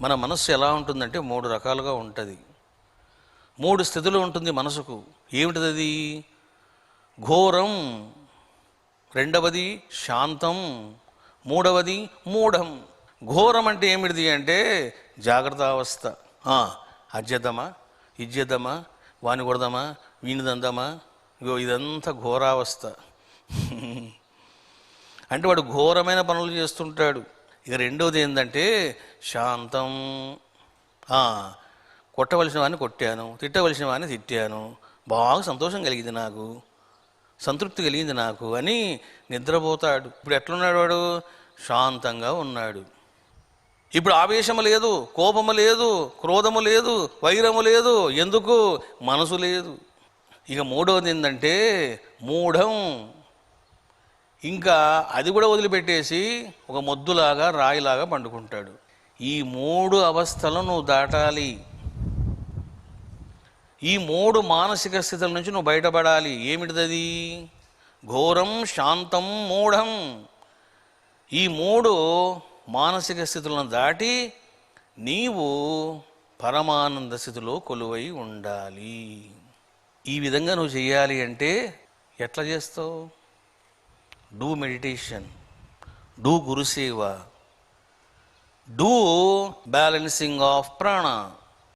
మన మనస్సు ఎలా ఉంటుందంటే మూడు రకాలుగా ఉంటుంది. మూడు స్థితులు ఉంటుంది మనసుకు. ఏమిటిది అది ఘోరం రెండవది శాంతం మూడవది మూఢం. ఘోరం అంటే ఏమిటిది అంటే జాగ్రత్త అవస్థ ఆ, అది వాని కొడదామా వీని దందామా ఇగో ఇదంతా ఘోరావస్థ. అంటే వాడు ఘోరమైన పనులు చేస్తుంటాడు. ఇక రెండవది ఏంటంటే శాంతం. కొట్టవలసిన వాడిని కొట్టాను తిట్టవలసిన వాడిని తిట్టాను. బాగా సంతోషం కలిగింది నాకు. సంతృప్తి కలిగింది నాకు అని నిద్రపోతాడు. ఇప్పుడు ఎట్లున్నాడు వాడు? శాంతంగా ఉన్నాడు. ఇప్పుడు ఆవేశము లేదు కోపము లేదు క్రోధము లేదు వైరము లేదు. ఎందుకు? మనసు లేదు. ఇక మూడవది ఏంటంటే మూఢం. ఇంకా అది కూడా వదిలిపెట్టేసి ఒక మొద్దులాగా రాయిలాగా పండుకుంటాడు. ఈ మూడు అవస్థలను నువ్వు దాటాలి. ఈ మూడు మానసిక స్థితుల నుంచి నువ్వు బయటపడాలి. ఏమిటిదది? ఘోరం శాంతం మూఢం. ఈ మూడు మానసిక స్థితులను దాటి నీవు పరమానంద స్థితిలో కొలువై ఉండాలి. ఈ విధంగా నువ్వు చేయాలి అంటే ఎట్లా చేస్తావు? do meditation, do Guru Seva, do balancing of prana,